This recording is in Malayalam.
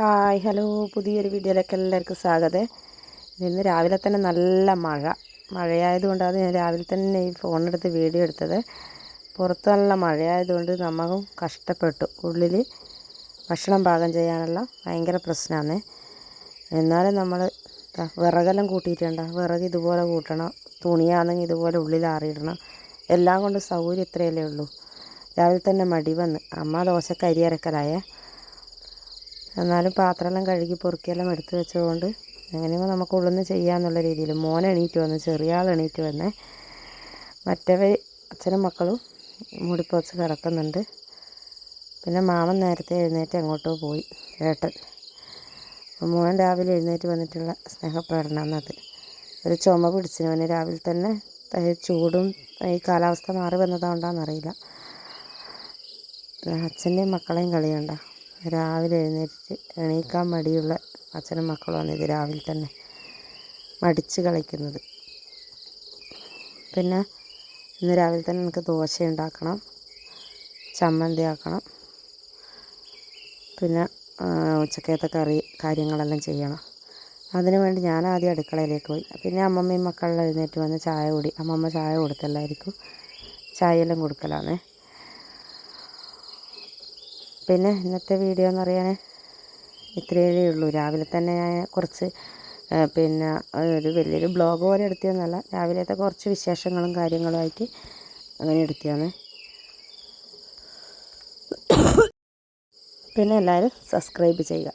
ഹായ് ഹലോ പുതിയൊരു വീഡിയോയിലേക്ക് എല്ലാവർക്കും സ്വാഗതം. ഇന്ന് രാവിലെ തന്നെ നല്ല മഴ. മഴയായതുകൊണ്ടാണ് ഞാൻ രാവിലെ തന്നെ ഈ ഫോണെടുത്ത് വീഡിയോ എടുത്തത്. പുറത്ത് നല്ല മഴയായതുകൊണ്ട് നമ്മളും കഷ്ടപ്പെട്ടു. ഉള്ളിൽ ഭക്ഷണം പാകം ചെയ്യാനുള്ള ഭയങ്കര പ്രശ്നമാണ്. എന്നാലും നമ്മൾ വിറകെല്ലാം കൂട്ടിയിട്ടുണ്ട്. വിറക് ഇതുപോലെ കൂട്ടണം. തുണിയാണെങ്കിൽ ഇതുപോലെ ഉള്ളിൽ ആറിയിടണം. എല്ലാം കൊണ്ട് സൗകര്യം ഇത്രയല്ലേ ഉള്ളൂ. രാവിലെ തന്നെ മടി വന്ന്. അമ്മ ദോശ അരി അരക്കലായേ എന്നാലും പാത്രമെല്ലാം കഴുകി പൊറുക്കിയെല്ലാം എടുത്തു വെച്ചതുകൊണ്ട് എങ്ങനെയോ നമുക്ക് ഉള്ളിന്ന് ചെയ്യാമെന്നുള്ള രീതിയിൽ മോൻ എണീറ്റ് വന്നു ചെറിയ ആൾ എണീറ്റ് വന്നേ. മറ്റവർ അച്ഛനും മക്കളും മുടിപ്പൊച്ച് കിടക്കുന്നുണ്ട്. പിന്നെ മാമൻ നേരത്തെ എഴുന്നേറ്റ് അങ്ങോട്ടോ പോയി ഏട്ടൻ. മോൻ രാവിലെ എഴുന്നേറ്റ് വന്നിട്ടുള്ള സ്നേഹപ്രകടനം എന്നത് ഒരു ചുമ പിടിച്ചവന് രാവിലെ തന്നെ ചൂടും ഈ കാലാവസ്ഥ മാറി വന്നതുകൊണ്ടാണെന്നറിയില്ല. അച്ഛന്റെയും മക്കളെയും കളിയുണ്ടോ. രാവിലെ എഴുന്നേറ്റ് എണീക്കാൻ മടിയുള്ള അച്ഛനും മക്കളുമാണ് ഇത് രാവിലെ തന്നെ മടിച്ച് കളിക്കുന്നത്. പിന്നെ ഇന്ന് രാവിലെ തന്നെ എനിക്ക് ദോശ ഉണ്ടാക്കണം ചമ്മന്തി ആക്കണം പിന്നെ ഉച്ചക്കത്തെ കറി കാര്യങ്ങളെല്ലാം ചെയ്യണം. അതിനു വേണ്ടി ഞാൻ ആദ്യം അടുക്കളയിലേക്ക് പോയി. പിന്നെ അമ്മമ്മയും മക്കളെല്ലാം എഴുന്നേറ്റ് വന്ന് ചായ കൂടി അമ്മമ്മ ചായ കൊടുത്തല്ലായിരിക്കും ചായയെല്ലാം കൊടുക്കലാണേ പിന്നെ ഇന്നത്തെ വീഡിയോ എന്ന് പറയാൻ ഇത്രയേ ഉള്ളൂ. രാവിലെ തന്നെ ഞാൻ കുറച്ച് പിന്നെ ഒരു വലിയൊരു ബ്ലോഗ് പോലെ എടുത്തതെന്നല്ല രാവിലത്തെ കുറച്ച് വിശേഷങ്ങളും കാര്യങ്ങളുമായിട്ട് അങ്ങനെ എടുത്തതാണ് പിന്നെ എല്ലാവരും സബ്സ്ക്രൈബ് ചെയ്യുക.